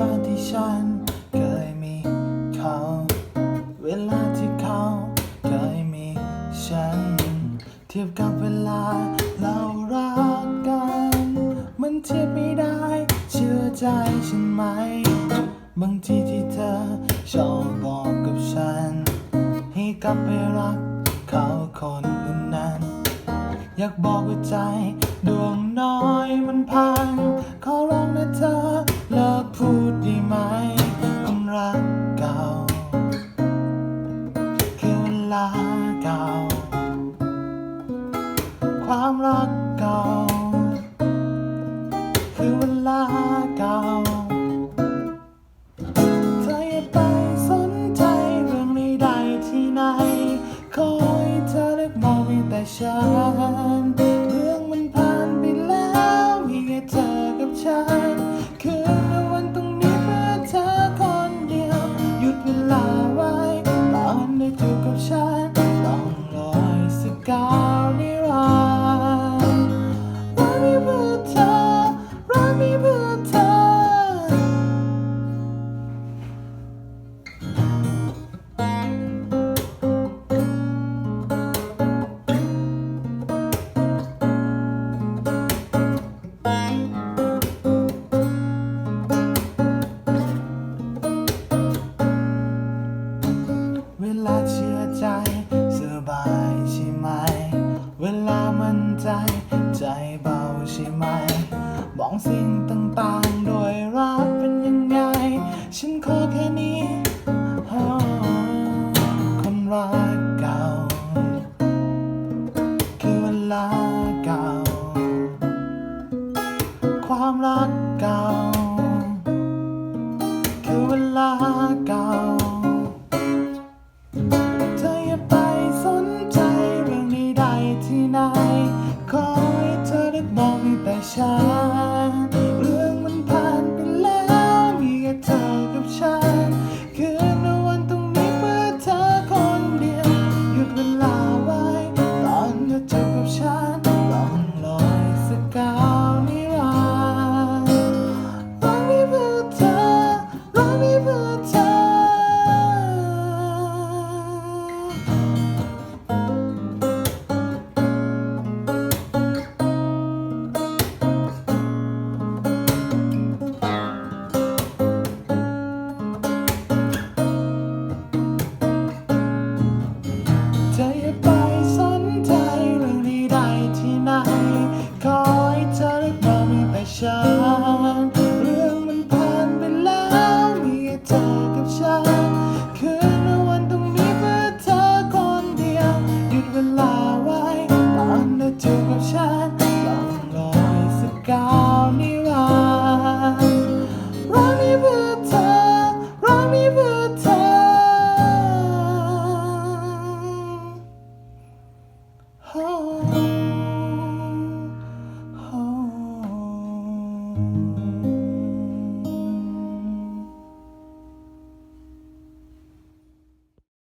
ลาที่ฉันเคยมีเขา เวลาที่เขาเคยมีฉัน เทียบกับเวลาเรารักกัน มันเทียบไม่ได้ เชื่อใจฉันไหม บางทีที่เธอชอบบอกกับฉัน ให้กลับไปรักเขาคนอื่นนั้นอยากบอกว่าใจ ดวงน้อยมันพังขอร้องนะเธอ ลาเก่า ความรักเก่า นใจ ใจเบาใช่ไหม มองสิ่งต่างๆ โดยรักเป็นยังไง ฉันขอแค่นี้ คนรักเก่า คือเวลาเก่า ความรักเก่า คือเวลาเก่า ที่ไหน ขอให้เธอได้มองมีแต่ฉัน